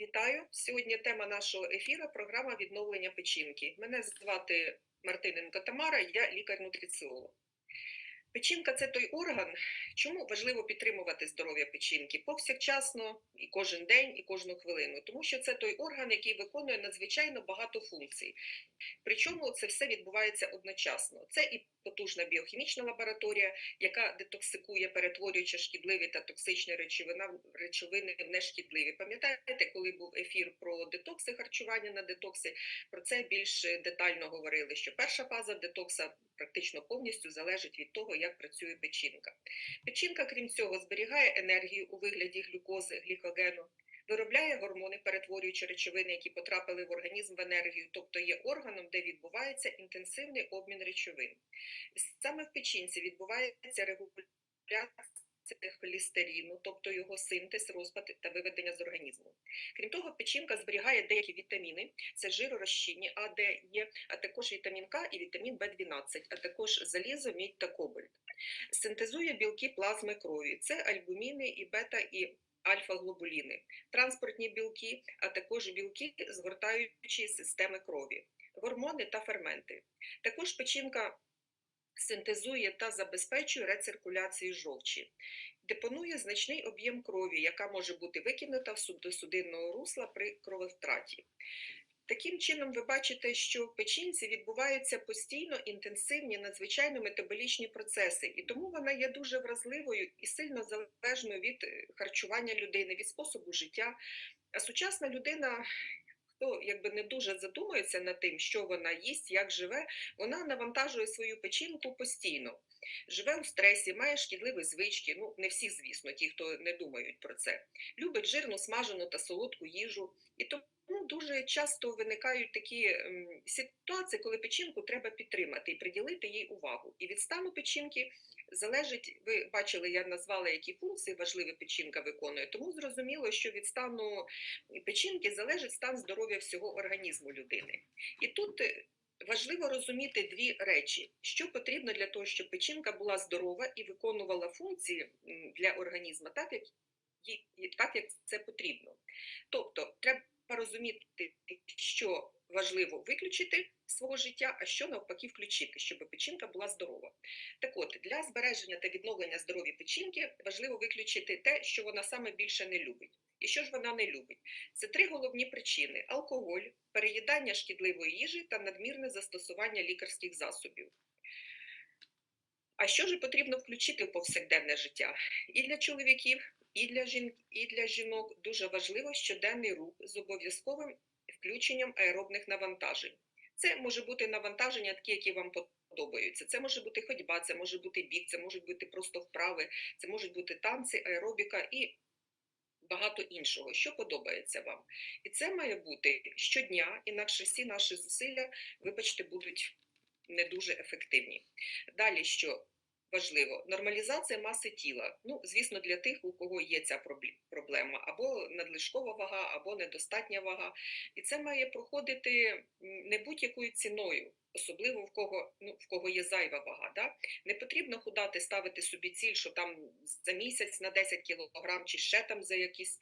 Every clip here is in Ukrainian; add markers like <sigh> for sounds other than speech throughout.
Вітаю! Сьогодні тема нашого ефіру програма відновлення печінки. Мене звати Мартиненко Тамара, я лікар-нутриціолог. Печінка це той орган, чому важливо підтримувати здоров'я печінки повсякчасно і кожен день, і кожну хвилину, тому що це той орган, який виконує надзвичайно багато функцій. Причому це все відбувається одночасно. Це і потужна біохімічна лабораторія, яка детоксикує, перетворюючи шкідливі та токсичні речовина, речовини в нешкідливі. Пам'ятаєте, коли був ефір про детокси харчування на детокси, про це більш детально говорили, що перша фаза детокса практично повністю залежить від того, як працює печінка. Печінка, крім цього, зберігає енергію у вигляді глюкози, глікогену, виробляє гормони, перетворюючи речовини, які потрапили в організм в енергію, тобто є органом, де відбувається інтенсивний обмін речовин. Саме в печінці відбувається регуляція холестерину, тобто його синтез, розпад та виведення з організму. Крім того, печінка зберігає деякі вітаміни, це жиророзчинні А, Д, Є, а також вітамін К і вітамін В12, а також залізо, мідь та кобальт. Синтезує білки плазми крові, це альбуміни і бета і альфа-глобуліни, транспортні білки, а також білки, згортаючі системи крові, гормони та ферменти. Також печінка синтезує та забезпечує рециркуляцію жовчі, депонує значний об'єм крові, яка може бути викинута в судинного русла при крововтраті. Таким чином, ви бачите, що в печінці відбуваються постійно інтенсивні, надзвичайно метаболічні процеси, і тому вона є дуже вразливою і сильно залежною від харчування людини, від способу життя. А сучасна людина хто якби не дуже задумується над тим, що вона їсть, як живе, вона навантажує свою печінку постійно. Живе у стресі, має шкідливі звички. Ну, не всі, звісно, ті, хто не думають про це. Любить жирну, смажену та солодку їжу. І тому дуже часто виникають такі ем, ситуації, коли печінку треба підтримати і приділити їй увагу. І від стану печінки залежить, ви бачили, я назвала, які функції важливі печінка виконує, тому зрозуміло, що від стану печінки залежить стан здоров'я всього організму людини. І тут е, важливо розуміти дві речі: що потрібно для того, щоб печінка була здорова і виконувала функції для організму, так як так, як це потрібно. Тобто, треба розуміти, що важливо виключити свого життя, а що навпаки включити, щоб печінка була здорова. Так от, для збереження та відновлення здоров'я печінки важливо виключити те, що вона саме більше не любить. І що ж вона не любить? Це три головні причини: алкоголь, переїдання шкідливої їжі та надмірне застосування лікарських засобів. А що ж потрібно включити в повсякденне життя? І для чоловіків, і для жін... і для жінок дуже важливо щоденний рух з обов'язковим включенням аеробних навантажень. Це може бути навантаження, такі, які вам подобаються. Це може бути ходьба, це може бути біг, це можуть бути просто вправи, це можуть бути танці, аеробіка і багато іншого, що подобається вам. І це має бути щодня, інакше всі наші зусилля, вибачте, будуть не дуже ефективні. Далі що? Важливо, нормалізація маси тіла. Ну, звісно, для тих, у кого є ця проблема, або надлишкова вага, або недостатня вага. І це має проходити не будь-якою ціною, особливо в кого ну, в кого є зайва вага. Да? Не потрібно худати, ставити собі ціль, що там за місяць на 10 кілограм, чи ще там за якісь.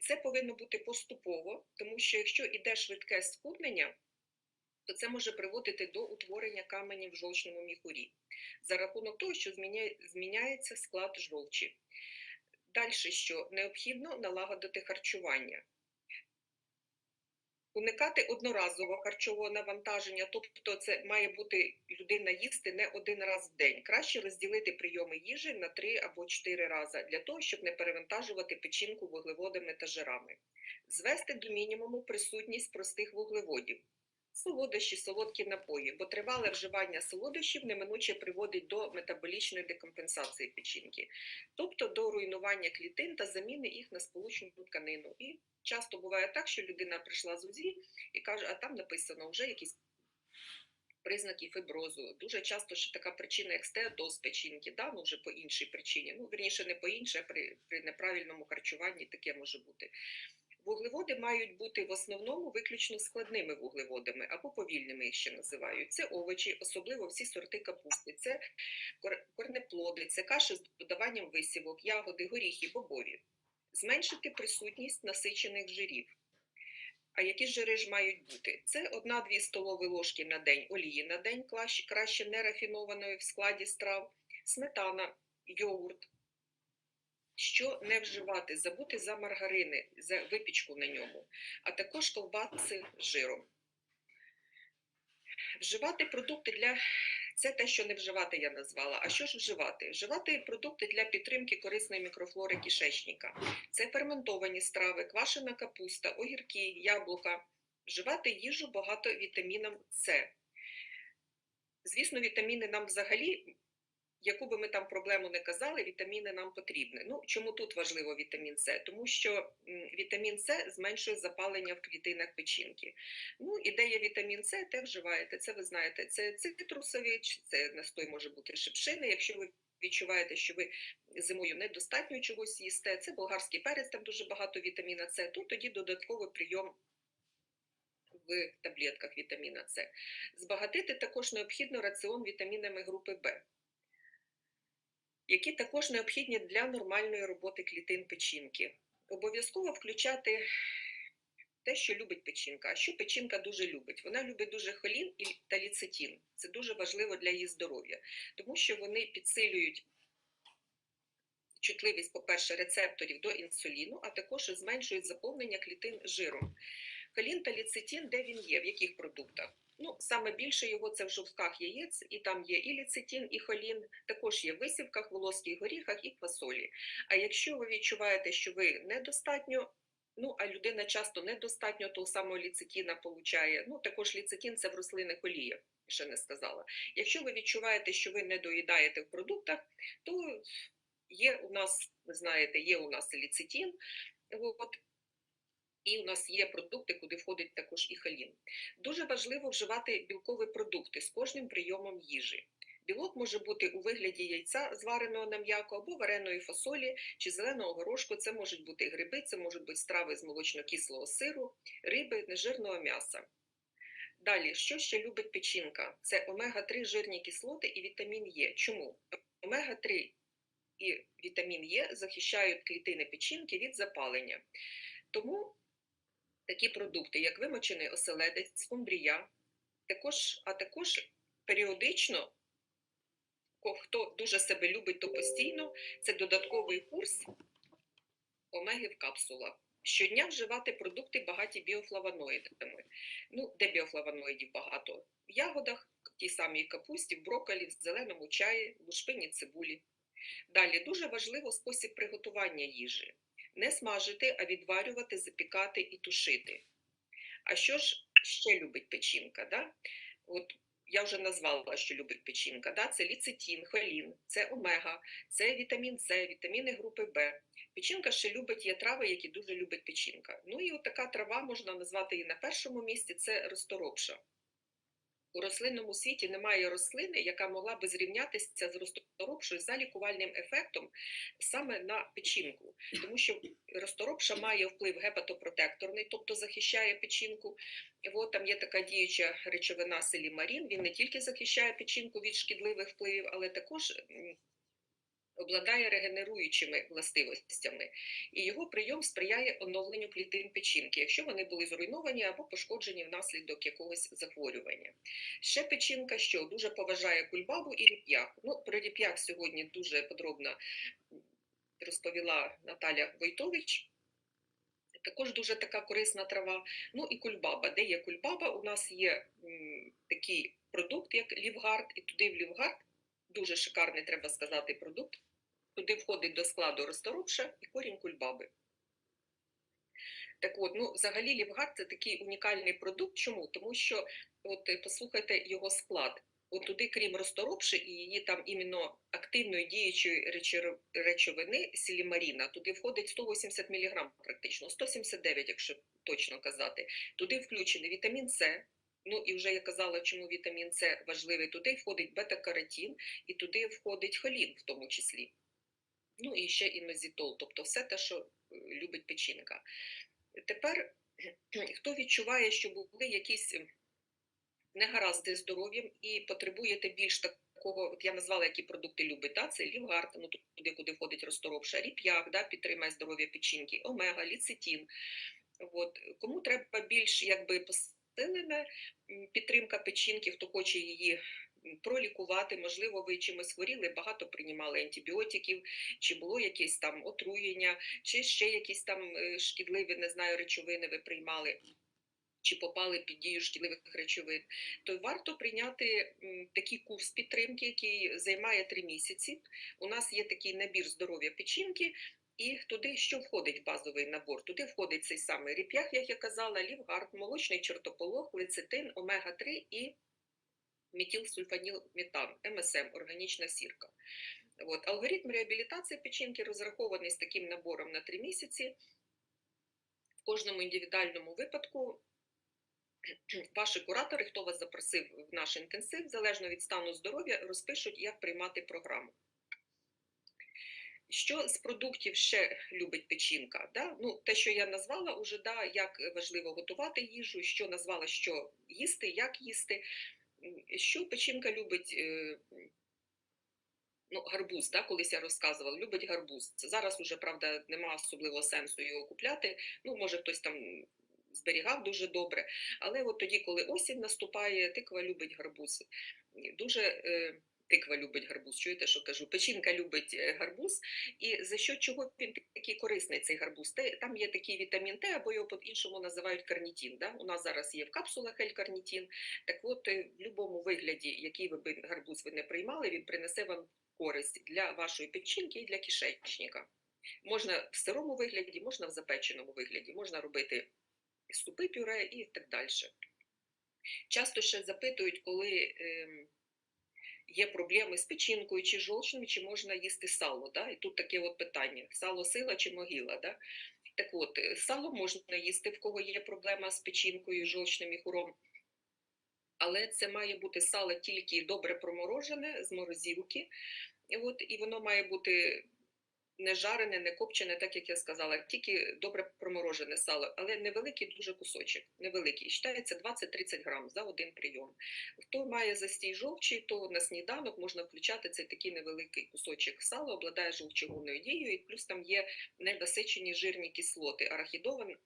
Це повинно бути поступово, тому що якщо іде швидке схуднення, то це може приводити до утворення каменів в жовчному міхурі за рахунок того, що зміняється склад жовчі. Далі, що необхідно налагодити харчування. Уникати одноразового харчового навантаження, тобто це має бути людина їсти не один раз в день. Краще розділити прийоми їжі на три або чотири рази для того, щоб не перевантажувати печінку вуглеводами та жирами. Звести до мінімуму присутність простих вуглеводів солодощі, солодкі напої, бо тривале вживання солодощів неминуче приводить до метаболічної декомпенсації печінки, тобто до руйнування клітин та заміни їх на сполучну тканину. І часто буває так, що людина прийшла з УЗІ і каже, а там написано вже якісь. Признаки фіброзу. Дуже часто ще така причина, як стеатоз печінки, да? ну вже по іншій причині. Ну, верніше, не по іншій, а при, при неправильному харчуванні таке може бути. Вуглеводи мають бути в основному виключно складними вуглеводами або повільними їх ще називають. Це овочі, особливо всі сорти капусти, це корнеплоди, це каші з додаванням висівок, ягоди, горіхи, бобові. Зменшити присутність насичених жирів. А які жири ж мають бути? Це 1-2 столові ложки на день олії на день, краще не рафінованої в складі страв, сметана, йогурт. Що не вживати? Забути за маргарини, за випічку на ньому, а також ковбаси з жиром. Вживати продукти для це те, що не вживати, я назвала. А що ж вживати? Вживати продукти для підтримки корисної мікрофлори кишечника. Це ферментовані страви, квашена капуста, огірки, яблука. Вживати їжу багато вітаміном С. Звісно, вітаміни нам взагалі, яку би ми там проблему не казали, вітаміни нам потрібні. Ну, чому тут важливо вітамін С? Тому що вітамін С зменшує запалення в клітинах печінки. Ну, ідея вітамін С, те вживаєте, це ви знаєте, це цитрусові, це настой може бути шипшини. Якщо ви відчуваєте, що ви зимою недостатньо чогось їсте, це болгарський перець, там дуже багато вітаміна С, то тоді додатковий прийом в таблетках вітаміна С. Збагатити також необхідно раціон вітамінами групи В, які також необхідні для нормальної роботи клітин печінки. Обов'язково включати те, що любить печінка. А що печінка дуже любить? Вона любить дуже холін та ліцетин. Це дуже важливо для її здоров'я, тому що вони підсилюють чутливість, по-перше, рецепторів до інсуліну, а також зменшують заповнення клітин жиром. Холін та ліцетин, де він є, в яких продуктах? Ну, саме більше його це в жовтках яєць, і там є і ліцетин, і холін, також є в висівках, волоських горіхах і квасолі. А якщо ви відчуваєте, що ви недостатньо, ну а людина часто недостатньо того самого ліцетина получає, ну також ліцетин це в рослинних оліях, ще не сказала. Якщо ви відчуваєте, що ви не доїдаєте в продуктах, то є у нас, ви знаєте, є у нас і ліцетин, от, і у нас є продукти, куди входить також і холін. Дуже важливо вживати білкові продукти з кожним прийомом їжі. Білок може бути у вигляді яйця, звареного на м'яко, або вареної фасолі чи зеленого горошку. Це можуть бути гриби, це можуть бути страви з молочно-кислого сиру, риби, нежирного м'яса. Далі, що ще любить печінка? Це омега-3 жирні кислоти і вітамін Е. Чому? Омега-3 і вітамін Е захищають клітини печінки від запалення. Тому такі продукти, як вимочений оселедець, скумбрія, також, а також періодично, хто дуже себе любить, то постійно, це додатковий курс омеги в капсулах. Щодня вживати продукти багаті біофлавоноїдами. Ну, де біофлавоноїдів багато? В ягодах, тій самій капусті, в брокколі, в зеленому чаї, в лушпині, цибулі. Далі дуже важливо спосіб приготування їжі. Не смажити, а відварювати, запікати і тушити. А що ж ще любить печінка? Да? От я вже назвала, що любить печінка. Да? Це ліцетин, холін, це омега, це вітамін С, вітаміни групи В. Печінка ще любить є трави, які дуже любить печінка. Ну і от така трава можна назвати її на першому місці це розторопша. У рослинному світі немає рослини, яка могла би зрівнятися з розторопшою за лікувальним ефектом саме на печінку, тому що розторопша має вплив гепатопротекторний, тобто захищає печінку. От, там є така діюча речовина селімарін, він не тільки захищає печінку від шкідливих впливів, але також обладає регенеруючими властивостями, і його прийом сприяє оновленню клітин печінки, якщо вони були зруйновані або пошкоджені внаслідок якогось захворювання. Ще печінка, що дуже поважає кульбабу і ріп'як. Ну, про ріп'як сьогодні дуже подробно розповіла Наталя Войтович. Також дуже така корисна трава. Ну і кульбаба. Де є кульбаба? У нас є такий продукт, як лівгард, і туди в лівгард дуже шикарний, треба сказати, продукт. Туди входить до складу розторопша і корінь кульбаби. Так от, ну, взагалі лівгард це такий унікальний продукт. Чому? Тому що, от е, послухайте його склад. От туди, крім розторопши і її там іменно активної діючої речовини сілімаріна, туди входить 180 мг практично, 179, якщо точно казати. Туди включений вітамін С. Ну і вже я казала, чому вітамін С важливий. Туди входить бета-каротин і туди входить холін в тому числі. Ну і ще інозітол, тобто все те, що е, любить печінка. Тепер, хто відчуває, що були якісь е, негаразди здоров'ям і потребуєте більш такого, от я назвала, які продукти любить, да? це лівгард, ну туди, куди входить розторопша, ріп'як, да? підтримає здоров'я печінки, омега, ліцетин. От. Кому треба більш якби м, підтримка печінки, хто хоче її пролікувати, можливо, ви чимось хворіли, багато приймали антибіотиків, чи було якесь там отруєння, чи ще якісь там е, шкідливі, не знаю, речовини ви приймали. Чи попали під дію шкідливих речовин, то варто прийняти такий курс підтримки, який займає три місяці. У нас є такий набір здоров'я печінки, і туди що входить базовий набор? Туди входить цей самий ріп'ях, як я казала, лівгард, молочний чертополох, лецитин, омега-3 і метилсульфанілметан, МСМ, органічна сірка. От. Алгоритм реабілітації печінки розрахований з таким набором на три місяці. В кожному індивідуальному випадку <clears throat> ваші куратори, хто вас запросив в наш інтенсив, залежно від стану здоров'я, розпишуть, як приймати програму. Що з продуктів ще любить печінка? Да? Ну, те, що я назвала уже, да, як важливо готувати їжу, що назвала, що їсти, як їсти. Що печінка любить, е, ну, гарбуз, да, колись я розказувала, любить гарбуз. Зараз уже, правда, нема особливого сенсу його купляти. Ну, може, хтось там зберігав дуже добре. Але от тоді, коли осінь наступає, тиква любить гарбуз. Дуже е, тиква любить гарбуз. Чуєте, що кажу? Печінка любить е, гарбуз. І за що чого він такий корисний цей гарбуз? Там є такий вітамін Т, або його по-іншому називають карнітін. Да? У нас зараз є в капсулах ель-карнітін. Так от, е, в будь-якому вигляді, який ви гарбуз ви не приймали, він принесе вам користь для вашої печінки і для кишечника. Можна в сирому вигляді, можна в запеченому вигляді, можна робити супи пюре і так далі. Часто ще запитують, коли ем, є проблеми з печінкою чи жовчним, чи можна їсти сало. Да? І тут таке от питання: сало сила чи могила. Да? Так от, е, сало можна їсти, в кого є проблема з печінкою, жовчним міхуром. Але це має бути сало тільки добре проморожене з морозівки, І, от, і воно має бути не жарене, не копчене, так як я сказала, тільки добре проморожене сало, але невеликий дуже кусочок, невеликий. Вважається 20-30 грам за один прийом. Хто має застій жовчі, то на сніданок можна включати цей такий невеликий кусочок сала, обладає жовчогонною дією, і плюс там є недосичені жирні кислоти,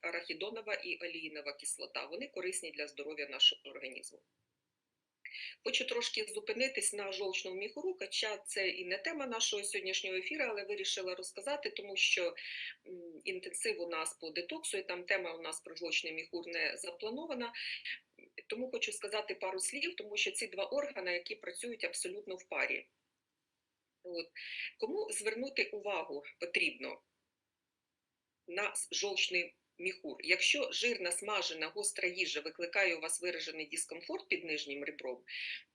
арахідонова і оліїнова кислота. Вони корисні для здоров'я нашого організму. Хочу трошки зупинитись на жовчному міхуру, хоча це і не тема нашого сьогоднішнього ефіру, але вирішила розказати, тому що інтенсив у нас по детоксу, і там тема у нас про жовчний міхур не запланована. Тому хочу сказати пару слів, тому що ці два органи, які працюють абсолютно в парі. От. Кому звернути увагу потрібно на жовчний міхур? Якщо жирна, смажена, гостра їжа викликає у вас виражений дискомфорт під нижнім ребром,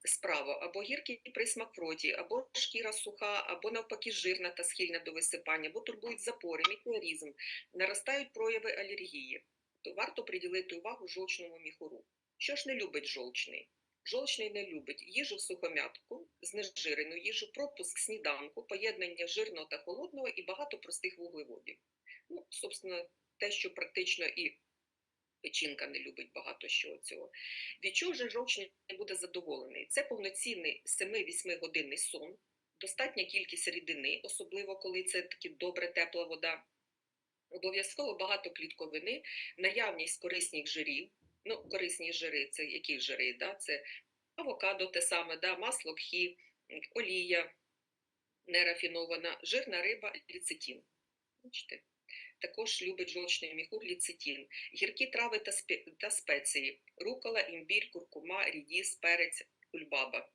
справа, або гіркий присмак в роті, або шкіра суха, або навпаки жирна та схильна до висипання, або турбують запори, мікроорізм, наростають прояви алергії, то варто приділити увагу жовчному міхуру. Що ж не любить жовчний? Жовчний не любить їжу в сухомятку, знежирену їжу, пропуск сніданку, поєднання жирного та холодного і багато простих вуглеводів. Ну, собственно, те, що практично і печінка не любить багато що цього. Від чого же жовчний не буде задоволений? Це повноцінний 7-8 годинний сон, достатня кількість рідини, особливо коли це таки добре тепла вода. Обов'язково багато клітковини, наявність корисних жирів. Ну, корисні жири, це які жири? Да? Це авокадо, те саме, да? масло кхі, олія нерафінована, жирна риба, ліцитін. Бачите? Також любить жовчний міхур ліцитін, гіркі трави та, та спеції, рукола, імбір, куркума, рідіс, перець, кульбаба.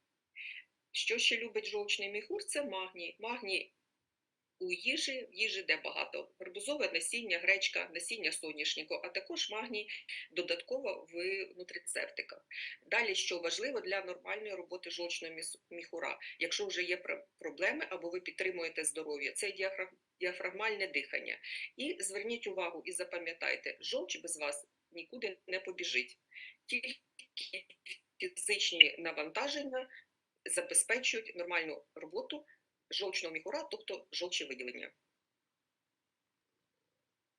Що ще любить жовчний міхур? Це магній. Магній у їжі, в їжі де багато гарбузове насіння, гречка, насіння соняшнику, а також магній додатково в нутрицептиках. Далі, що важливо для нормальної роботи жовчного міхура, якщо вже є проблеми або ви підтримуєте здоров'я, це діафрагмальне дихання. І зверніть увагу і запам'ятайте, жовч без вас нікуди не побіжить. Тільки фізичні навантаження забезпечують нормальну роботу жовчного міхура, тобто жовчевиділення.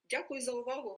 Дякую за увагу.